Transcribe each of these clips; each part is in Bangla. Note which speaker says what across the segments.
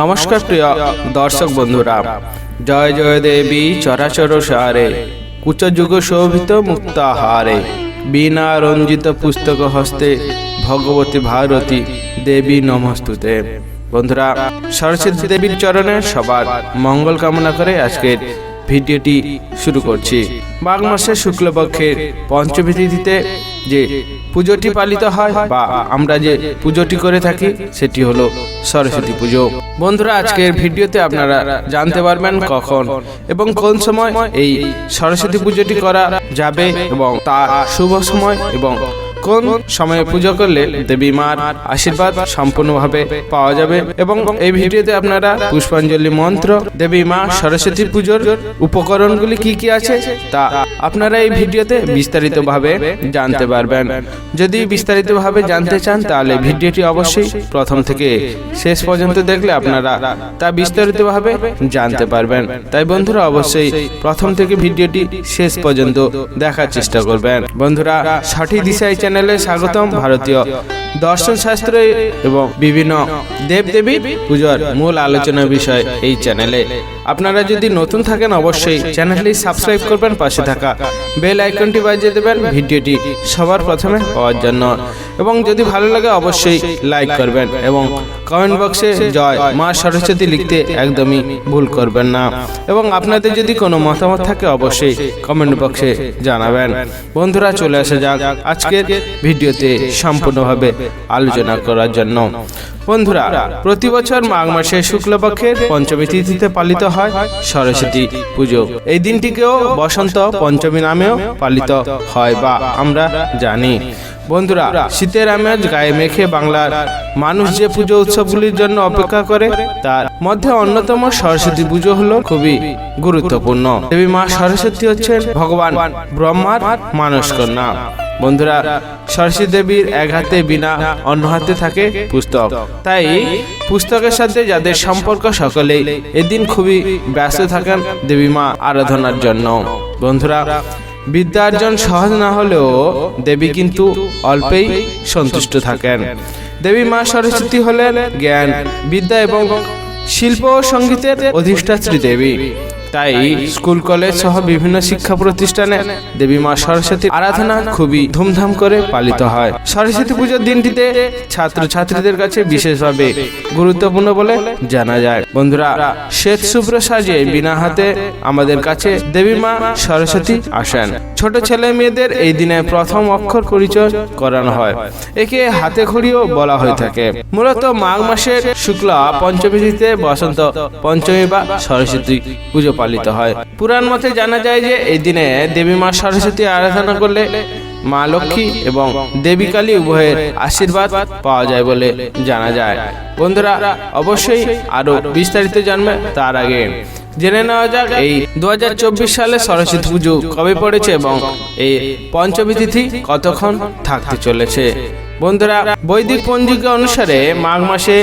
Speaker 1: নমস্কার প্রিয় দর্শক বন্ধুরা। জয় জয় দেবী চরাচর সারে, কুচযুগ শোভিত মুক্তাহারে বিনা রঞ্জিত পুস্তক হস্তে ভগবতী ভারতী দেবী নমস্তুতে। বন্ধুরা, সরস্বতী দেবীর চরণে সবার মঙ্গল কামনা করে আজকের ভিডিওটি শুরু করছি। মাঘ মাসের শুক্লপক্ষের পঞ্চমী তিথিতে যে পুজোটি পালিত হয় বা আমরা যে পুজোটি করে থাকি, সেটি হলো সরস্বতী পুজো। বন্ধুরা, আজকের ভিডিওতে আপনারা জানতে পারবেন কখন এবং কোন সময় এই সরস্বতী পুজোটি করা যাবে এবং তার শুভ সময় এবং কোন সময়ে পুজো করলে দেবী মার আশীর্বাদ সম্পূর্ণভাবে পাওয়া যাবে? এবং এই ভিডিওতে আপনারা পুষ্পাঞ্জলি মন্ত্র, দেবী মা, সরস্বতী পুজোর উপকরণগুলি কি কি আছে তা আপনারা এই ভিডিওতে বিস্তারিতভাবে জানতে পারবেন। যদি বিস্তারিতভাবে জানতে চান, তাহলে ভিডিওটি অবশ্যই প্রথম থেকে শেষ পর্যন্ত দেখলে আপনারা তা বিস্তারিতভাবে জানতে পারবেন। তাই বন্ধুরা, অবশ্যই প্রথম থেকে ভিডিওটি শেষ পর্যন্ত দেখার চেষ্টা করবেন। বন্ধুরা, সঠিক দিশায় স্বাগতম ভারতীয় দর্শন শাস্ত্র এবং বিভিন্ন দেবদেবী পুজোর মূল আলোচনা বিষয় এই চ্যানেলে আপনারা যদি নতুন থাকেন অবশ্যই চ্যানেলটি সাবস্ক্রাইব করবেন পাশে থাকা বেল আইকনটি বাজিয়ে দেবেন ভিডিওটি সবার প্রথমে পাওয়ার জন্য। এবং যদি ভালো লাগে অবশ্যই লাইক করবেন এবং কমেন্ট বক্সে জয় মা সরস্বতী লিখতে একদমই ভুল করবেন না। এবং আপনাদের যদি কোনো মতামত থাকে অবশ্যই কমেন্ট বক্সে জানাবেন। বন্ধুরা চলে আসা যাক আজকের ভিডিওতে সম্পূর্ণভাবে আলোচনা করার জন্য। বন্ধুরা প্রতি বছর মাঘ মাসে শুক্লপক্ষের পঞ্চমী তিথিতে পালিত হয় সরস্বতী পুজো। এই দিনটিকেও বসন্ত পঞ্চমী নামেও পালিত হয় বা আমরা জানি। বন্ধুরা শীতের আমেজ গায়ে মেখে বাংলার মানুষ যে পুজো উৎসবগুলির জন্য অপেক্ষা করে তার মধ্যে অন্যতম সরস্বতী পুজো হলো খুবই গুরুত্বপূর্ণ। দেবী মা সরস্বতী হচ্ছেন ভগবান ব্রহ্মার মানস কন্যা। বন্ধুরা সরস্বতী দেবীর এক হাতে বিনা অন্য হাতে থাকে পুস্তক। তাই পুস্তকের সাথে যাদের সম্পর্ক সকলেই এদিন খুবই ব্যস্ত থাকেন দেবী মা আরাধনার জন্য। বন্ধুরা বিদ্যার্জন সহজ না হলেও দেবী কিন্তু অল্পেই সন্তুষ্ট থাকেন। দেবী মা সরস্বতী হলেন জ্ঞান, বিদ্যা এবং শিল্প ও সঙ্গীতের অধিষ্ঠাত্রী দেবী। তাই স্কুল কলেজ সহ বিভিন্ন শিক্ষা প্রতিষ্ঠানে দেবী মা সরস্বতী আরাধনা খুবই ধুমধাম করে পালিত হয়। সরস্বতী পুজোর দিনটিতে ছাত্র ছাত্রীদের কাছে বিশেষভাবে গুরুত্বপূর্ণ বলে জানা যায়। বন্ধুরা শ্বেত শুভ্র সাজে বিনা হাতে আমাদের কাছে দেবী মা সরস্বতী আসেন। ছোট ছেলে মেয়েদের এই দিনে প্রথম অক্ষর পরিচয় করানো হয়। একে হাতে খড়িও বলা হয়ে থাকে। মূলত মাঘ মাসের শুক্লা পঞ্চমী তিথিতে বসন্ত পঞ্চমী বা সরস্বতী। পুজো পালিত হয়। পুরাণ মতে জানা যায় যে এই দিনে দেবী মা সরস্বতী আরাধনা করলে মা লক্ষ্মী এবং দেবী কালী উভয়ের আশীর্বাদ পাওয়া যায় বলে জানা যায়। বন্ধুরা, অবশ্যই আরও বিস্তারিত জানবে তার আগে। জেনে নেওয়া যাক, এই দু হাজার চব্বিশ সালে সরস্বতী পুজো কবে পড়েছে এবং এই পঞ্চমী তিথি কতক্ষণ থাকতে চলেছে। বন্ধুরা, বৈদিক পঞ্জিকা অনুসারে মাঘ মাসে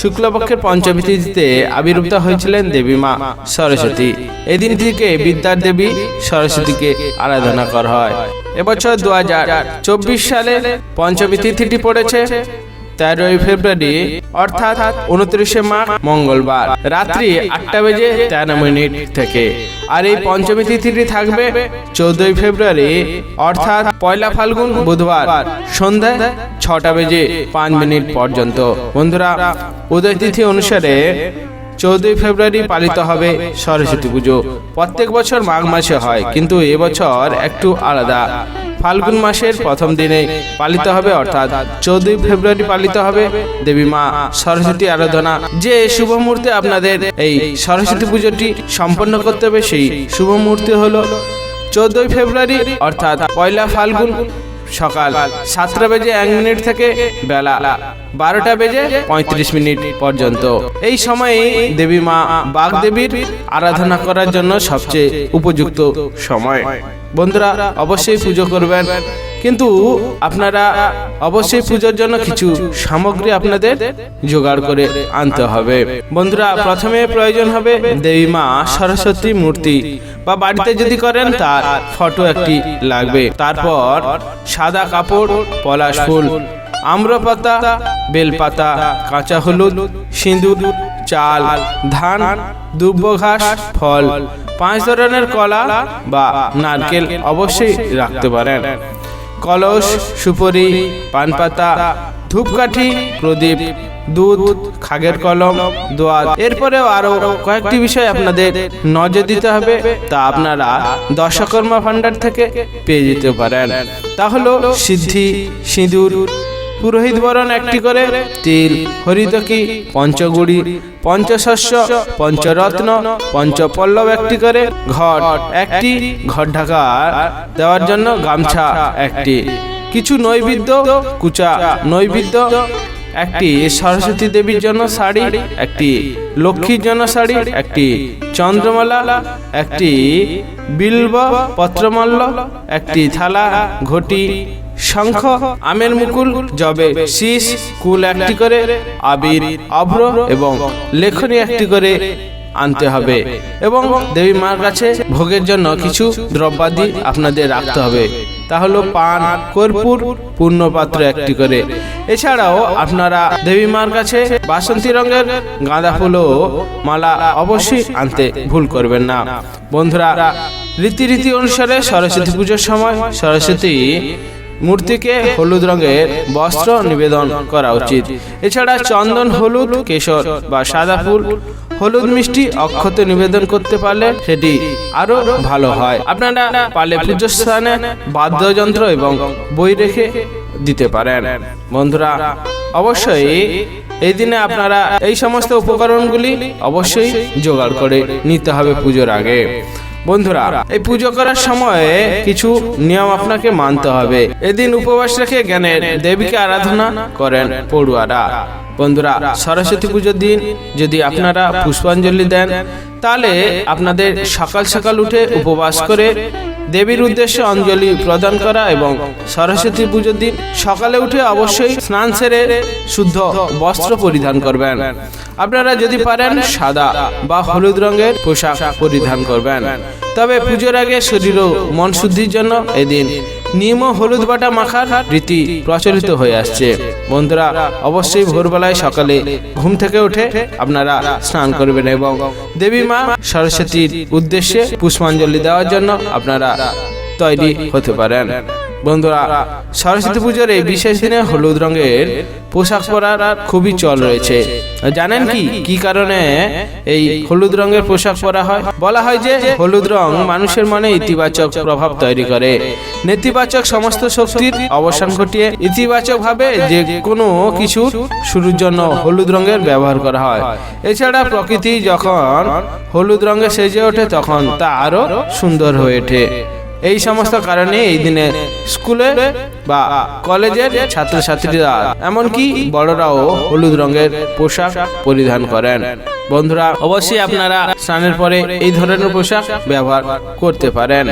Speaker 1: শুক্লপক্ষের পঞ্চমী তিথিতে আবির্ভূত হয়েছিলেন দেবী মা সরস্বতী। এদিন থেকে বিদ্যার দেবী সরস্বতীকে আরাধনা করা হয়। এবছর দু হাজার চব্বিশ সালে পঞ্চমী তিথিটি পড়েছে। তেরোই ফেব্রুয়ারি, অর্থাৎ উনত্রিশে মার্চ মঙ্গলবার, রাত্রি আটটা বেজে তেরো মিনিট থেকে। আর এই পঞ্চমী তিথিটি থাকবে চোদ্দই ফেব্রুয়ারি, অর্থাৎ পয়লা ফাল্গুন বুধবার, সন্ধ্যা ছটা বেজে পাঁচ মিনিট পর্যন্ত। বন্ধুরা, উদয় তিথি অনুসারে চৌদ্দই ফেব্রুয়ারি পালিত হবে সরস্বতী পুজো। প্রত্যেক বছর মাঘ মাসে হয়, কিন্তু এবছর একটু আলাদা। ফাল্গুন মাসের প্রথম দিনে পালিত হবে, অর্থাৎ চৌদ্দই ফেব্রুয়ারি পালিত হবে দেবী মা সরস্বতী আরাধনা। যে শুভ মুহূর্তে আপনাদের এই সরস্বতী পুজোটি সম্পন্ন করতে হবে, সেই শুভ মুহূর্তে হলো চৌদ্দই ফেব্রুয়ারি, অর্থাৎ পয়লা ফাল্গুন। সকাল সাতটা বেজে এক মিনিট থেকে বেলা বারোটা বেজে পঁয়ত্রিশ মিনিট পর্যন্ত। এই সময়ে দেবী মা বাঘ দেবীর আরাধনা করার জন্য সবচেয়ে উপযুক্ত সময়। বন্ধুরা, অবশ্যই পুজো করবেন। কিন্তু আপনারা অবশ্যই পুজোর জন্য কিছু সামগ্রী আপনাদের জোগাড় করে আনতে হবে। বন্ধুরা, প্রথমে প্রয়োজন হবে দেবী মা সরস্বতী মূর্তি বা বাড়িতে যদি করেন, তার ফটো একটি লাগবে। তারপর সাদা কাপড়, পলাশ ফুল, আম্রপাতা, বেলপাতা, কাঁচা হলুদ, সিঁদুর, চাল, ধান দুব্য ঘাস ফল, পাঁচ ধরনের কলা বা নারকেল অবশ্যই রাখতে পারেন। কলস, সুপরি, পানপাতা, ধূপকাঠি, প্রদীপ, দুধ, খাগের কলম দোয়া এরপরেও আরও কয়েকটি বিষয় আপনাদের নজর দিতে হবে, তা আপনারা দশকর্মা ভাণ্ডার থেকে পেয়ে যেতে পারেন। তাহলে সিদ্ধি, সিঁদুর পুরোহিত বরণ একটি করে। তিল হরিতকি পঞ্চগুড়ি, পঞ্চশস্য, পঞ্চরত্ন, পঞ্চপল্লব একটি করে। ঘট, একটি। ঘট ঢাকা দেওয়ার জন্য গামছা একটি। কিছু নৈবেদ্য, কুচা নৈবেদ্য একটি। সরস্বতী দেবীর জন্য শাড়ি একটি। লক্ষ্মীর জন্য শাড়ি একটি। চন্দ্রমালা একটি। বিল্ব, পত্রমল্ল একটি। থালা, ঘটি শঙ্খ, আমের মুকুল, জবে শীষ, কুল একটি করে, আবির, অভ্র এবং লেখনী একটি করে আনতে হবে। এবং দেবী মার কাছে ভোগের জন্য কিছু দ্রব্যাদি আপনাদের রাখতে হবে। তা হলো পান, কর্পূর, পূর্ণপাত্র একটি করে। এছাড়াও আপনারা দেবী মার কাছে বাসন্তী রঙের গাঁদা ফুল ও মালা অবশ্যই আনতে ভুল করবেন না। বন্ধুরা রীতিরীতি অনুসারে সরস্বতী পুজোর সময় সরস্বতী মূর্তিকে হলুদ রঙের বস্ত্র নিবেদন করা উচিত। এছাড়া চন্দন, হলুদ, কেশর বা সাদা ফুল, হলুদ মিষ্টি অক্ষত নিবেদন করতে পারলে সেটি আরও ভালো হয়। আপনারা পালে পুজো স্থানে বাদ্যযন্ত্র এবং বই রেখে দিতে পারেন। বন্ধুরা, অবশ্যই এই দিনে আপনারা এই সমস্ত উপকরণগুলি অবশ্যই জোগাড় করে নিতে হবে পুজোর আগে। বন্ধুরা, এই পুজো করার সময়ে কিছু নিয়ম আপনাকে মানতে হবে। এদিন উপবাস রেখে জ্ঞানের দেবীকে আরাধনা করেন পড়ুয়ারা। বন্ধুরা, সরস্বতী পুজোর দিন যদি আপনারা পুষ্পাঞ্জলি দেন, তাহলে আপনাদের সকাল সকাল উঠে উপবাস করে দেবীর উদ্দেশ্যে অঞ্জলি প্রদান করা এবং সরস্বতী পুজোর দিন সকালে উঠে অবশ্যই স্নান সেরে শুদ্ধ বস্ত্র পরিধান করবেন। আপনারা যদি পারেন সাদা বা হলুদ রঙের পোশাক পরিধান করবেন। তবে পুজোর আগে শরীর ও মন শুদ্ধির জন্য এদিন নিম ও হলুদ বাটা মাখার রীতি প্রচলিত হয়ে আসছে। বন্ধুরা, অবশ্যই ভোরবেলায় সকালে ঘুম থেকে উঠে আপনারা স্নান করবেন এবং দেবী মা সরস্বতীর উদ্দেশ্যে পুষ্পাঞ্জলি দেওয়ার জন্য আপনারা তৈরি হতে পারেন। বন্ধুরা, সরস্বতী পুজোর এই বিশেষ দিনে হলুদ রঙের পোশাক পরার খুবই চল রয়েছে। জানেন কি কি কারণে এই হলুদ রঙের পোশাক পরা হয়? বলা হয় যে হলুদ রং মানুষের মনে ইতিবাচক প্রভাব তৈরি করে। নেতিবাচক সমস্ত শক্তির অবসান ঘটিয়ে ইতিবাচক ভাবে যে কোনো কিছু শুরুর জন্য হলুদ রঙের ব্যবহার করা হয়। এছাড়া প্রকৃতি যখন হলুদ রঙে সেজে ওঠে, তখন তা আরও সুন্দর হয়ে ওঠে। এই সমস্ত কারণে এই দিনে স্কুলে বা কলেজের ছাত্রছাত্রীরা, এমনকি বড়রাও হলুদ রঙের পোশাক পরিধান করেন। বন্ধুরা, অবশ্যই আপনারা স্নানের পরে এই ধরনের পোশাক ব্যবহার করতে পারেন।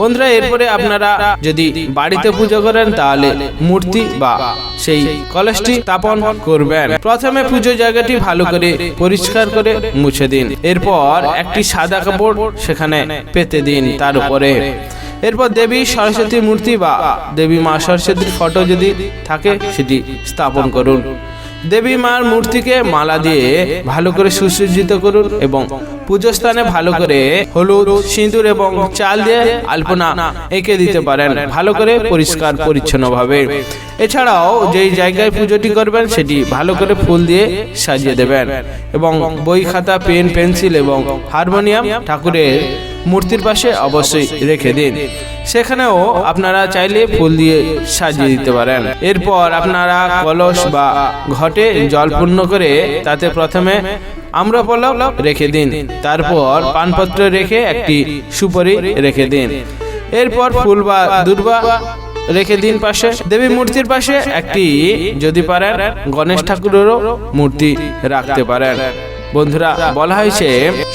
Speaker 1: বন্ধুরা, এরপরে আপনারা যদি বাড়িতে পুজো করেন, তাহলে মূর্তি বা সেই কলসটি স্থাপন করবেন। প্রথমে পুজো জায়গাটি ভালো করে পরিষ্কার করে মুছে দিন। এরপর একটি সাদা কাপড় সেখানে পেতে দিন, তার উপরে। এরপর দেবী সরস্বতী মূর্তি বা দেবী মা সরস্বতীর ফটো যদি থাকে, সেটি স্থাপন করুন। দেবী মার মূর্তিকে মালা দিয়ে ভালো করে সুসজ্জিত করুন এবং পুজো স্থানে ভালো করে হলুদ, সিঁদুর এবং চাল দিয়ে আলপনা এঁকে দিতে পারেন। ভালো করে পরিষ্কার, পরিচ্ছন্নভাবে। এছাড়াও যেই জায়গায় পুজোটি করবেন, সেটি ভালো করে ফুল দিয়ে সাজিয়ে দেবেন। এবং বই খাতা, পেন, পেন্সিল এবং হারমোনিয়াম ঠাকুরের মূর্তির পাশে অবশ্যই রেখে দিন। সেখানেও আপনারা চাইলে ফুল দিয়ে সাজিয়ে দিতে পারেন। এরপর আপনারা কলস বা ঘটে জল পূর্ণ করে তাতে প্রথমে আমরা বললাম, রেখে দিন। তারপর পানপত্র রেখে একটি সুপারি রেখে দিন। এরপর ফুল বা দুর্বা রেখে দিন পাশে। দেবী মূর্তির পাশে একটি, যদি পারেন, গণেশ ঠাকুরেরও মূর্তি রাখতে পারেন। বন্ধুরা, বলা হয়েছে,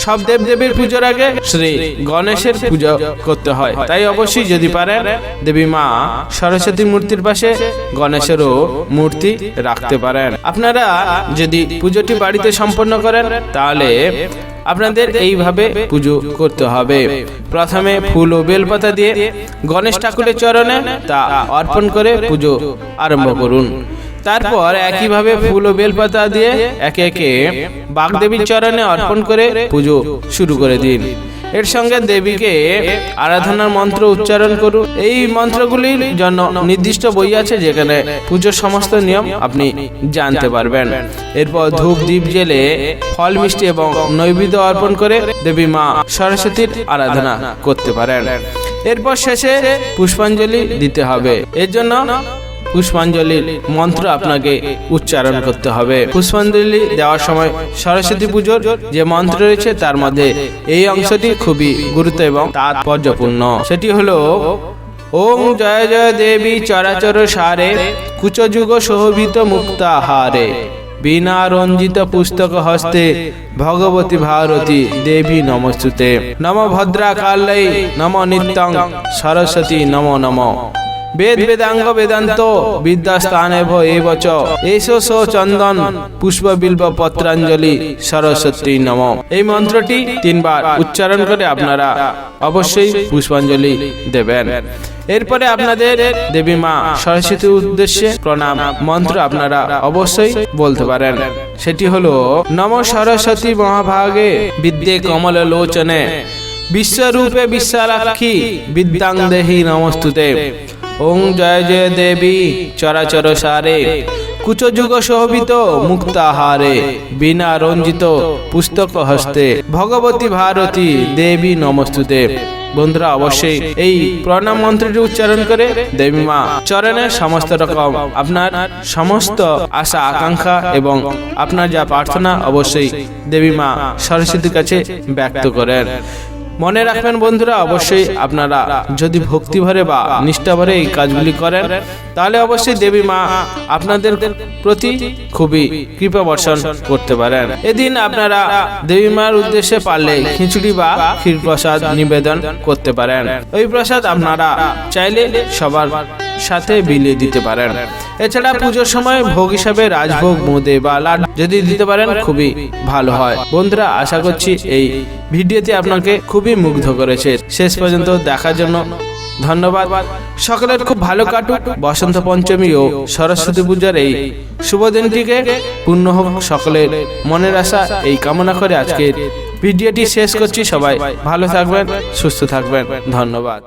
Speaker 1: সব দেব দেবীর পুজোর আগে শ্রী গণেশের পুজো করতে হয়। তাই অবশ্যই যদি পারেন, দেবী মা সরস্বতী মূর্তির পাশে গণেশেরও মূর্তি রাখতে পারেন। আপনারা যদি পুজোটি বাড়িতে সম্পন্ন করেন, তাহলে আপনাদের এইভাবে পুজো করতে হবে। প্রথমে ফুল ও বেলপাতা দিয়ে গণেশ ঠাকুরের চরণে তা অর্পণ করে পুজো আরম্ভ করুন। তারপর একইভাবে ফুল ও বেলপাতা দিয়ে একে একে বাগদেবীর চরণে অর্পণ করে পুজো শুরু করে দিন। এর সঙ্গে দেবীকে আরাধনার মন্ত্র উচ্চারণ করুন। এই মন্ত্রগুলির জন্য নির্দিষ্ট বই আছে যেখানে পুজোর সমস্ত নিয়ম আপনি জানতে পারবেন। এরপর ধূপ দ্বীপ জেলে ফল মিষ্টি এবং নৈবেদ্য অর্পণ করে দেবী মা সরস্বতীর আরাধনা করতে পারেন। এরপর শেষে পুষ্পাঞ্জলি দিতে হবে। এর জন্য পুষ্পাঞ্জলির মন্ত্র আপনাকে উচ্চারণ করতে হবে। পুষ্পাঞ্জলি দেওয়ার সময় সরস্বতী পুজোর যে মন্ত্র রয়েছে, তার মধ্যে এই অংশটি খুবই গুরুত্ব এবং তাৎপর্যপূর্ণ। সেটি হলো, ওম জয় জয় দেবী চরাচর সারে, কুচযুগ শোভিত মুক্তাহারে বিনা রঞ্জিত পুস্তক হস্তে ভগবতী ভারতী দেবী নমস্তুতে। নম ভদ্রা কাল্যই নম নিত্যং সরস্বতী নম নম। বেদ বেদাঙ্গ বেদান্ত বিদ্যাস্থানে ভ এবচ এসো চন্দন, পুষ্প বিল্ব পত্রাঞ্জলি, সরস্বতী নম। এই মন্ত্রটি তিনবার উচ্চারণ করে আপনারা অবশ্যই পুষ্পাঞ্জলি দেবেন। এরপরে আপনাদের দেবী মা সরস্বতীর উদ্দেশ্যে প্রণাম মন্ত্র আপনারা অবশ্যই বলতে পারেন। সেটি হলো, নম সরস্বতী মহাভাগে বিদ্যে কমল লোচনে, বিশ্বরূপে বিশ্বালাক্ষী বিদ্যাং দেহি নমস্তুতে। ওং জয় জয় দেবী, চরাচর সারে। কুচযুগ শোভিত, মুক্তাহারে। বিনা রঞ্জিত, পুস্তক হস্তে। ভগবতী ভারতী দেবী নমস্তুতে। বন্ধুরা, অবশ্যই এই প্রণাম মন্ত্রটি উচ্চারণ করে দেবী মা চরণের সমস্ত রকম আপনার সমস্ত আশা, আকাঙ্ক্ষা এবং আপনার যা প্রার্থনা অবশ্যই দেবী মা সরস্বতীর কাছে ব্যক্ত করেন। মনে রাখবেন বন্ধুরা, অবশ্যই আপনারা যদি ভক্তিভরে বা নিষ্ঠা ভরে এই কাজগুলি করেন, তাহলে অবশ্যই দেবী মা আপনাদের প্রতি খুবই কৃপা বর্ষণ করতে পারেন। এদিন আপনারা দেবী মার উদ্দেশ্যে পারলে খিচুড়ি বা ক্ষীর প্রসাদ নিবেদন করতে পারেন। ওই প্রসাদ আপনারা চাইলে সবার সাথে বিলিয়ে দিতে পারেন। এছাড়া পুজোর সময় ভোগ হিসাবে রাজভোগ বোঁদে বা লাড্ডু যদি দিতে পারেন, খুবই ভালো হয়। বন্ধুরা, আশা করছি এই ভিডিওতে আপনাকে খুবই মুগ্ধ করেছে। শেষ পর্যন্ত দেখার জন্য ধন্যবাদ। সকলের খুব ভালো কাটুক। বসন্ত পঞ্চমী ও সরস্বতী পূজার এই শুভ দিনটিকে পূর্ণ হোক সকলের মনের আশা। এই কামনা করে আজকের ভিডিওটি শেষ করছি। সবাই ভালো থাকবেন, সুস্থ থাকবেন। ধন্যবাদ।